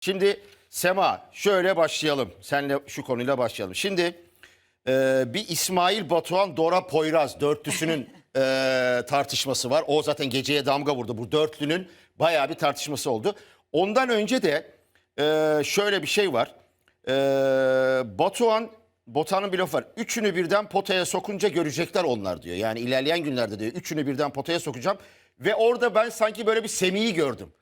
Şimdi Sema şöyle başlayalım. Senle şu konuyla başlayalım. Şimdi e, bir İsmail Batuhan Dora Poyraz dörtlüsünün e, tartışması var. O zaten geceye damga vurdu. Bu dörtlünün bayağı bir tartışması oldu. Ondan önce de e, şöyle bir şey var. E, Batuhan Botan'ın bir lafı var. Üçünü birden potaya sokunca görecekler onlar diyor. Yani ilerleyen günlerde diyor. Üçünü birden potaya sokacağım. Ve orada ben sanki böyle bir Semih'i gördüm.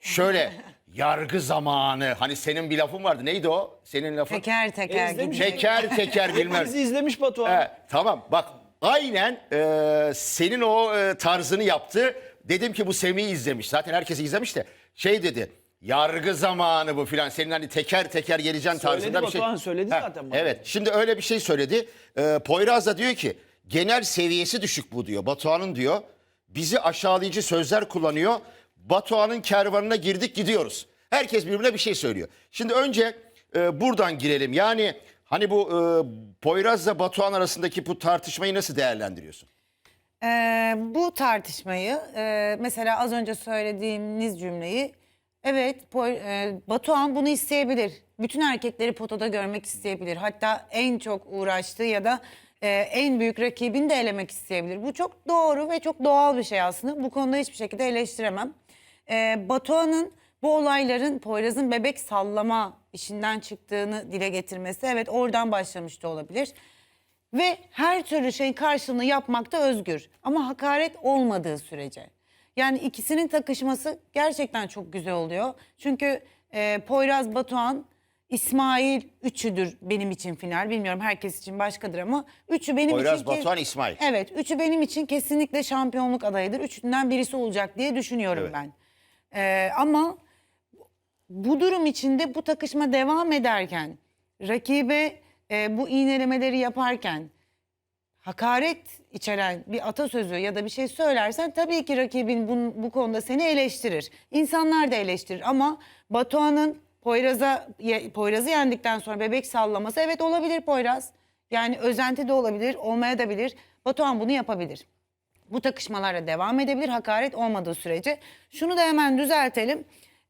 Şöyle yargı zamanı. Hani senin bir lafın vardı. Neydi o? Senin lafın. Teker teker gidiyor. Teker teker bilmez. Bizi izlemiş Batuhan. Evet, tamam bak aynen e, senin o e, tarzını yaptı. Dedim ki bu Semih'i izlemiş. Zaten herkesi izlemiş de şey dedi. Yargı zamanı bu filan. Senin hani teker teker geleceğin tarzında bir şey. Batuhan, söyledi zaten bana. Evet şimdi öyle bir şey söyledi. E, Poyraz da diyor ki genel seviyesi düşük bu diyor. Batuhan'ın diyor bizi aşağılayıcı sözler kullanıyor. Batuhan'ın kervanına girdik gidiyoruz. Herkes birbirine bir şey söylüyor. Şimdi önce e, buradan girelim. Yani hani bu e, Poyraz'la Batuhan arasındaki bu tartışmayı nasıl değerlendiriyorsun? Ee, bu tartışmayı e, mesela az önce söylediğiniz cümleyi evet Poy- e, Batuhan bunu isteyebilir. Bütün erkekleri potada görmek isteyebilir. Hatta en çok uğraştığı ya da e, en büyük rakibini de elemek isteyebilir. Bu çok doğru ve çok doğal bir şey aslında. Bu konuda hiçbir şekilde eleştiremem. Ee, Batuhan'ın bu olayların Poyraz'ın bebek sallama işinden çıktığını dile getirmesi evet oradan başlamış da olabilir. Ve her türlü şeyin karşılığını yapmakta özgür. Ama hakaret olmadığı sürece. Yani ikisinin takışması gerçekten çok güzel oluyor. Çünkü e, Poyraz Batuhan, İsmail üçüdür benim için final. Bilmiyorum herkes için başkadır ama üçü benim Poyraz, için... Batuhan, İsmail. Evet, üçü benim için kesinlikle şampiyonluk adayıdır. Üçünden birisi olacak diye düşünüyorum Evet. ben. E, ama bu durum içinde bu takışma devam ederken, rakibe e, bu iğnelemeleri yaparken hakaret içeren bir atasözü ya da bir şey söylersen tabii ki rakibin bu, bu konuda seni eleştirir. İnsanlar da eleştirir ama Batuhan'ın Poyraz'a Poyraz'ı yendikten sonra bebek sallaması evet olabilir Poyraz. Yani özenti de olabilir, olmaya da bilir. Batuhan bunu yapabilir. Bu takışmalara devam edebilir hakaret olmadığı sürece. Şunu da hemen düzeltelim.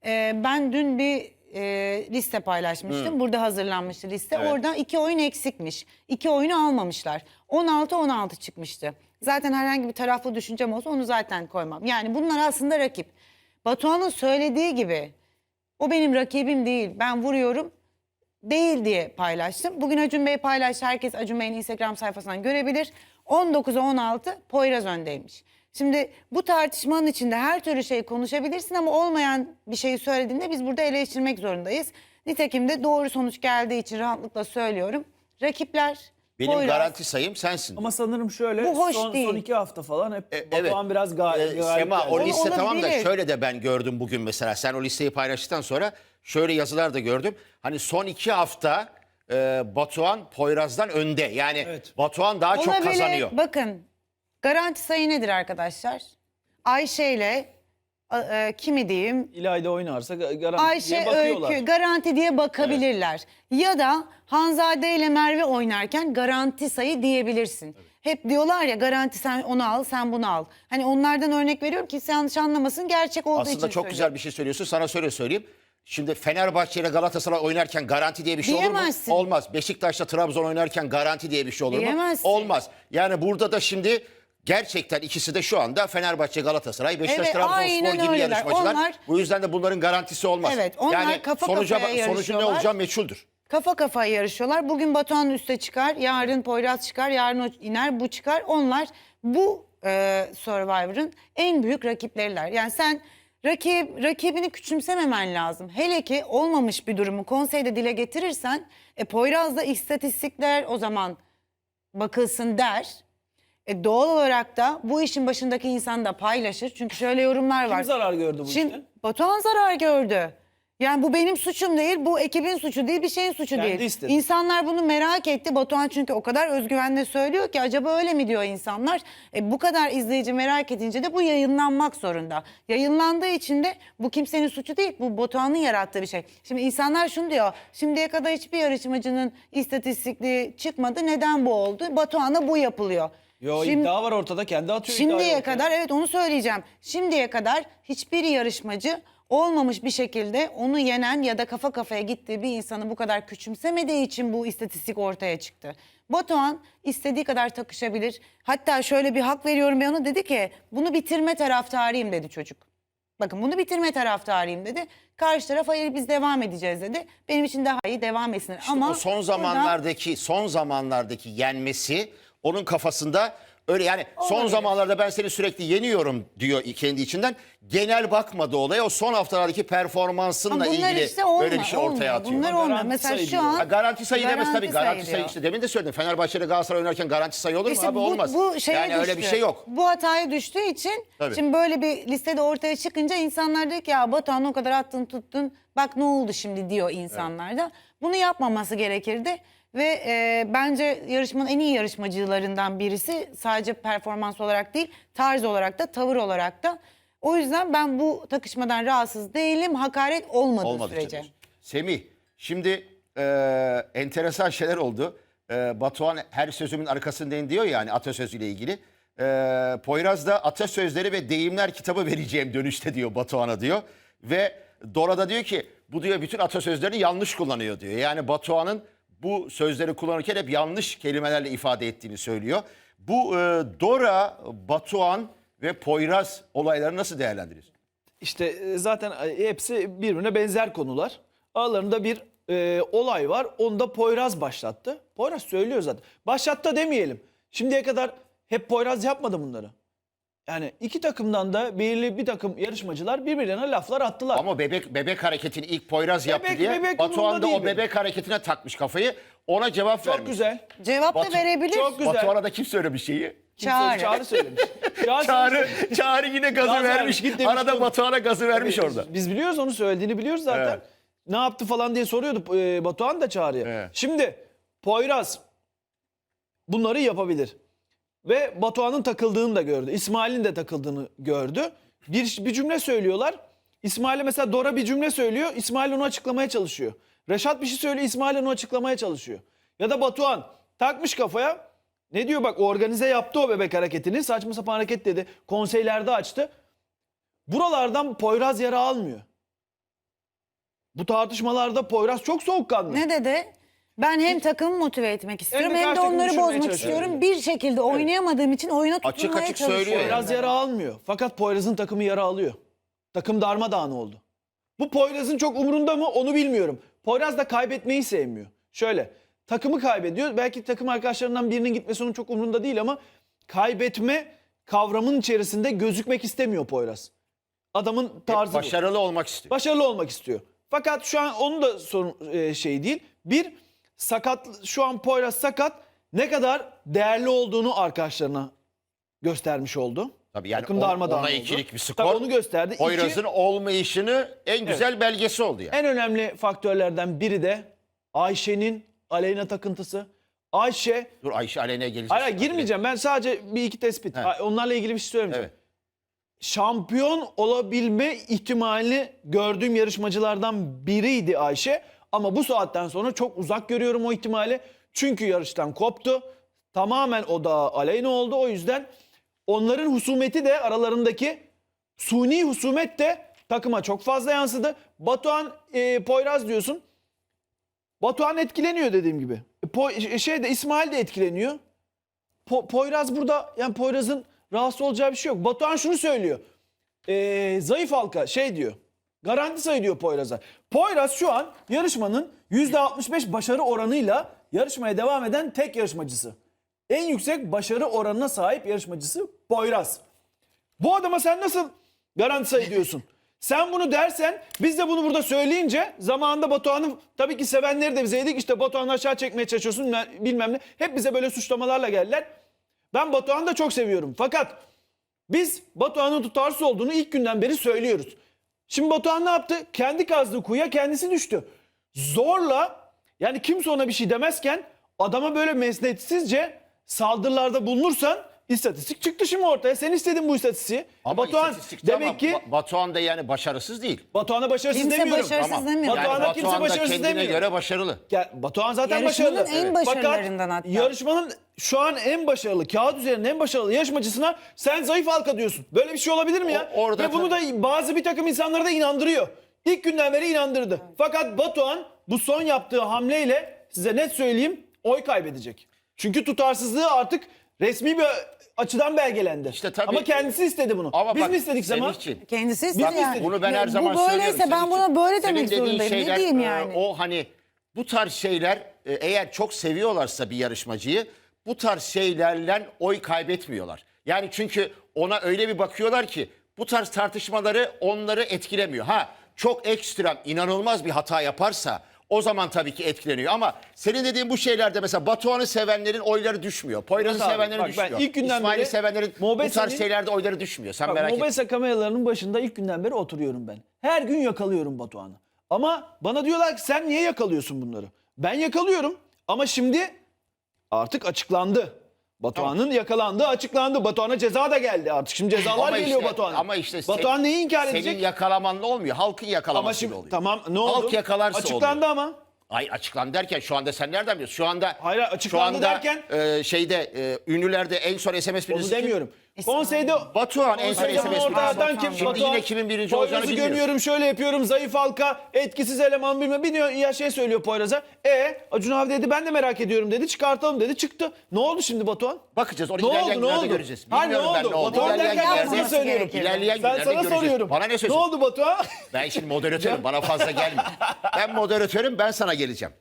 Ee, ben dün bir e, liste paylaşmıştım. Burada hazırlanmıştı liste. Evet. Orada iki oyun eksikmiş. İki oyunu almamışlar. 16-16 çıkmıştı. Zaten herhangi bir taraflı düşüncem olsa onu zaten koymam. Yani bunlar aslında rakip. Batuhan'ın söylediği gibi o benim rakibim değil. Ben vuruyorum değil diye paylaştım. Bugün Acun Bey paylaştı. Herkes Acun Bey'in Instagram sayfasından görebilir. 19'a 16 Poyraz öndeymiş. Şimdi bu tartışmanın içinde her türlü şeyi konuşabilirsin ama olmayan bir şeyi söylediğinde biz burada eleştirmek zorundayız. Nitekim de doğru sonuç geldiği için rahatlıkla söylüyorum. Rakipler Benim Poyraz, garanti sayım sensin. Ama sanırım şöyle Bu hoş son, değil. son iki hafta falan hep E, Batuhan biraz ga- Ee, galip Sema geldi. o liste Olabilir. tamam da şöyle de ben gördüm bugün mesela. Sen o listeyi paylaştıktan sonra şöyle yazılar da gördüm. Hani son iki hafta e, Batuhan Poyraz'dan önde. Yani Evet. Batuhan daha çok Olabilir. kazanıyor. Bakın garanti sayı nedir arkadaşlar? Ayşe ile e, e, kimi diyeyim İlayda oynarsa ga- garanti Ayşe diye bakıyorlar. Öykü garanti diye bakabilirler. Ya da Hanzade ile Merve oynarken garanti sayı diyebilirsin. Hep diyorlar ya garanti sen onu al sen bunu al. Hani onlardan örnek veriyorum ki sen yanlış anlamasın gerçek olduğu için Aslında çok söylüyorum. güzel bir şey söylüyorsun. Sana şöyle söyleyeyim. Şimdi Fenerbahçe ile Galatasaray oynarken garanti diye bir şey olur Diyemezsin. mu? Olmaz. Beşiktaş'ta Trabzon oynarken garanti diye bir şey olur Diyemezsin. mu? Olmaz. Yani burada da şimdi gerçekten ikisi de şu anda Fenerbahçe, Galatasaray, Beşiktaş, Evet, Trabzonspor aynen gibi öyleler. yarışmacılar. Onlar- Bu yüzden de bunların garantisi olmaz. Evet, onlar yani kafa sonuca, kafaya sonucun ne yarışıyorlar. olacağı meçhuldür. Kafa kafaya yarışıyorlar. Bugün Batuhan üste çıkar, yarın Poyraz çıkar, yarın o iner, bu çıkar. Onlar bu e, Survivor'ın en büyük rakipleriler. Yani sen rakip rakibini küçümsememen lazım. Hele ki olmamış bir durumu konseyde dile getirirsen, e, Poyraz'da istatistikler o zaman bakılsın der. E, doğal olarak da bu işin başındaki insan da paylaşır. Çünkü şöyle yorumlar var. Kim zarar gördü bu Şimdi işte? Batuhan zarar gördü. Yani bu benim suçum değil, bu ekibin suçu değil, bir şeyin suçu Kendi değil. istedi. İnsanlar bunu merak etti. Batuhan çünkü o kadar özgüvenle söylüyor ki acaba öyle mi diyor insanlar. E, bu kadar izleyici merak edince de bu yayınlanmak zorunda. Yayınlandığı için de bu kimsenin suçu değil, bu Batuhan'ın yarattığı bir şey. Şimdi insanlar şunu diyor, şimdiye kadar hiçbir yarışmacının istatistikli çıkmadı. Neden bu oldu? Batuhan'a bu yapılıyor. Yo Şimdi- iddia var ortada kendi atıyor iddiayı Şimdiye ortaya. kadar evet onu söyleyeceğim. Şimdiye kadar hiçbir yarışmacı olmamış bir şekilde onu yenen ya da kafa kafaya gittiği bir insanı bu kadar küçümsemediği için bu istatistik ortaya çıktı. Batuhan istediği kadar takışabilir. Hatta şöyle bir hak veriyorum ben ona dedi ki bunu bitirme taraftarıyım dedi çocuk. Bakın bunu bitirme taraftarıyım dedi. Karşı taraf hayır biz devam edeceğiz dedi. Benim için daha iyi devam etsin. Ama o son burada- zamanlardaki son zamanlardaki yenmesi onun kafasında öyle yani son Olabilir. zamanlarda ben seni sürekli yeniyorum diyor kendi içinden. Genel bakmadı olaya o son haftalardaki performansınla Ama bunlar ilgili işte olmuyor, böyle bir şey ortaya olmuyor. atıyor. Bunlar olmuyor. garanti Mesela sayı şu diyor. an Ha, garanti sayı demez tabii. Garanti sayı diyor. işte demin de söyledim. Fenerbahçe'de Galatasaray oynarken garanti sayı olur mu? İşte Abi bu, olmaz. bu şeye yani öyle bir düştü. şey yok. Bu hataya düştüğü için Tabii. şimdi böyle bir listede ortaya çıkınca insanlar diyor ki ya Batuhan o kadar attın tuttun bak ne oldu şimdi diyor insanlar da. Bunu yapmaması gerekirdi ve e, bence yarışmanın en iyi yarışmacılarından birisi sadece performans olarak değil tarz olarak da tavır olarak da. O yüzden ben bu takışmadan rahatsız değilim hakaret olmadığı Olmadıkça sürece. diyorsun. Semih şimdi e, enteresan şeyler oldu. E, Batuhan her sözümün arkasındayım diyor yani atasözüyle ilgili. E, Poyraz da atasözleri ve deyimler kitabı vereceğim dönüşte diyor Batuhan'a diyor. Ve Dora da diyor ki bu diyor bütün atasözlerini yanlış kullanıyor diyor. Yani Batuhan'ın bu sözleri kullanırken hep yanlış kelimelerle ifade ettiğini söylüyor. Bu e, Dora, Batuhan ve Poyraz olayları nasıl değerlendiriyorsun? İşte e, zaten e, hepsi birbirine benzer konular. Aralarında bir e, olay var. Onu da Poyraz başlattı. Poyraz söylüyor zaten. Başlattı demeyelim. Şimdiye kadar hep Poyraz yapmadı bunları. Yani iki takımdan da belirli bir takım yarışmacılar birbirlerine laflar attılar. Ama bebek bebek hareketini ilk Poyraz yaptı Bebek, diye bebek Batuhan da değil o bebek hareketine takmış kafayı. Ona cevap Çok vermiş. güzel. Cevap da Batu- verebilir. Çok güzel. Batuhan'a da kim söylemiş şeyi? Çağrı. söyledi? Çağrı söylemiş. Çağrı, Çağrı. Çağrı yine gazı Gaz vermiş. vermiş, git demiş Arada oğlum. Batuhan'a gazı vermiş Tabii, orada. Biz, biz biliyoruz onu söylediğini biliyoruz zaten. Evet. Ne yaptı falan diye soruyordu e, Batuhan da Çağrı'ya. Evet. Şimdi Poyraz bunları yapabilir. Ve Batuhan'ın takıldığını da gördü. İsmail'in de takıldığını gördü. Bir, bir cümle söylüyorlar. İsmail'e mesela Dora bir cümle söylüyor. İsmail onu açıklamaya çalışıyor. Reşat bir şey söylüyor. İsmail onu açıklamaya çalışıyor. Ya da Batuhan takmış kafaya. Ne diyor bak organize yaptı o bebek hareketini. Saçma sapan hareket dedi. Konseylerde açtı. Buralardan Poyraz yara almıyor. Bu tartışmalarda Poyraz çok soğukkanlı. Ne dedi? Ben hem takımı motive etmek istiyorum de hem karşı de takımı onları düşürmeye bozmak çalışıyor. istiyorum. Bir şekilde oynayamadığım için oyuna Açık tutunmaya açık çalışıyorum. söylüyor Poyraz yara almıyor. Fakat Poyraz'ın takımı yara alıyor. Takım darmadağın oldu. Bu Poyraz'ın çok umurunda mı onu bilmiyorum. Poyraz da kaybetmeyi sevmiyor. Şöyle takımı kaybediyor. Belki takım arkadaşlarından birinin gitmesi onun çok umurunda değil ama kaybetme kavramının içerisinde gözükmek istemiyor Poyraz. Adamın tarzı bu. Başarılı olmak istiyor. Başarılı olmak istiyor. Fakat şu an onun da sorun e, şey değil. Bir sakat şu an Poyraz sakat ne kadar değerli olduğunu arkadaşlarına göstermiş oldu. Tabii yani Takım on- ona oldu. ikilik bir skor. Tabii onu gösterdi. İki, Poyraz'ın olmayışını en güzel belgesi oldu yani. en önemli faktörlerden biri de Ayşe'nin Aleyna takıntısı. Ayşe Dur Ayşe Aleyna'ya geleceğiz. Hayır girmeyeceğim. Ben sadece bir iki tespit. He. Onlarla ilgili bir şey söylemeyeceğim. Evet. Şampiyon olabilme ihtimali gördüğüm yarışmacılardan biriydi Ayşe. Ama bu saatten sonra çok uzak görüyorum o ihtimali. Çünkü yarıştan koptu. Tamamen o da aleyna oldu. O yüzden onların husumeti de aralarındaki suni husumet de takıma çok fazla yansıdı. Batuhan e, Poyraz diyorsun. Batuhan etkileniyor dediğim gibi. E, Po- şey de İsmail de etkileniyor. Po- Poyraz burada yani Poyraz'ın rahatsız olacağı bir şey yok. Batuhan şunu söylüyor. Ee, zayıf halka şey diyor. Garanti sayı diyor Poyraz'a. Poyraz şu an yarışmanın %65 başarı oranıyla yarışmaya devam eden tek yarışmacısı. En yüksek başarı oranına sahip yarışmacısı Poyraz. Bu adama sen nasıl garanti sayı diyorsun? Sen bunu dersen biz de bunu burada söyleyince zamanında Batuhan'ı tabii ki sevenleri de bizeydik. İşte Batuhan'ı aşağı çekmeye çalışıyorsun bilmem ne. Hep bize böyle suçlamalarla geldiler. Ben Batuhan'ı da çok seviyorum. Fakat biz Batuhan'ın tutarsız olduğunu ilk günden beri söylüyoruz. Şimdi Batuhan ne yaptı? Kendi kazdığı kuyuya kendisi düştü. Zorla yani kimse ona bir şey demezken adama böyle mesnetsizce saldırılarda bulunursan İstatistik çıktı şimdi ortaya. Sen istedin bu istatistiği. Ama Batuhan istatistikte demek ama ki Ba- Batuhan da yani başarısız değil. Batuhan'a başarısız Kimse demiyorum. başarısız Tamam. demiyor. Batuhan'a Yani kimse Batuhan da başarısız kendine demiyor. göre başarılı. Ya, Batuhan zaten Yarışmanın başarılı. en başarılarından Fakat hatta. yarışmanın şu an en başarılı, kağıt üzerinde en başarılı yarışmacısına sen zayıf halka diyorsun. Böyle bir şey olabilir mi ya? O- orada Ve bunu da bazı bir takım insanları da inandırıyor. İlk günden beri inandırdı. Fakat Batuhan bu son yaptığı hamleyle size net söyleyeyim oy kaybedecek. Çünkü tutarsızlığı artık resmi bir açıdan belgelendi. İşte tabii- Ama kendisi istedi bunu. Ama Biz bak, mi istedik Sema? Semihciğim, Kendisi Biz istedi mi yani. Bunu ben her zaman Bu böyleyse söylüyorum. ben buna böyle Senin demek dediğin zorundayım. şeyler, ne diyeyim e, yani? O hani bu tarz şeyler e, eğer çok seviyorlarsa bir yarışmacıyı bu tarz şeylerle oy kaybetmiyorlar. Yani çünkü ona öyle bir bakıyorlar ki bu tarz tartışmaları onları etkilemiyor. Ha çok ekstrem inanılmaz bir hata yaparsa o zaman tabii ki etkileniyor. Ama senin dediğin bu şeylerde mesela Batuhan'ı sevenlerin oyları düşmüyor. Poyraz'ı Murat abi, sevenlerin bak ben düşmüyor. ilk günden İsmail'i beri sevenlerin bu Mobese'nin- tarz şeylerde oyları düşmüyor. Sen Bak, merak etme. Mobese kameralarının başında ilk günden beri oturuyorum ben. Her gün yakalıyorum Batuhan'ı. Ama bana diyorlar ki sen niye yakalıyorsun bunları? Ben yakalıyorum ama şimdi artık açıklandı. Batuhan'ın yakalandığı açıklandı. Batuhan'a ceza da geldi artık. Şimdi cezalar Ama geliyor işte- Batuhan'a. Ama işte sen- Batuhan neyi inkar edecek? Senin yakalamanla olmuyor. Halkın yakalaması ama şimdi oluyor. tamam ne oldu? Halk yakalarsa Açıklandı ama. Ay açıklandı derken şu anda sen nereden biliyorsun? Şu anda Hayır, açıklandı şu anda, derken- e, şeyde e, ünlülerde en son SMS Onu birisi kim? demiyorum. Konseyde Batuhan en son Konseyde SMS atan kim? Şimdi yine kimin birinci olacağını Poyraz'ı bilmiyoruz. gömüyorum şöyle yapıyorum zayıf halka etkisiz eleman bilmem bir diyor, ya şey söylüyor Poyraz'a. E Acun abi dedi ben de merak ediyorum dedi çıkartalım dedi çıktı. Ne oldı şimdi Batuhan? Bakacağız. Onu Ne oldu ne günlerde oldu? göreceğiz. Hayır ne Bilmiyorum ben oldu? Batuhan İlerleyen derken ben günlerde- sana söylüyorum. İlerleyen Ben günlerde sana göreceğiz. soruyorum. Bana ne Ne söylüyorsun? oldu Batuhan? Ben şimdi moderatörüm. Bana fazla gelme. ben moderatörüm. Ben sana geleceğim.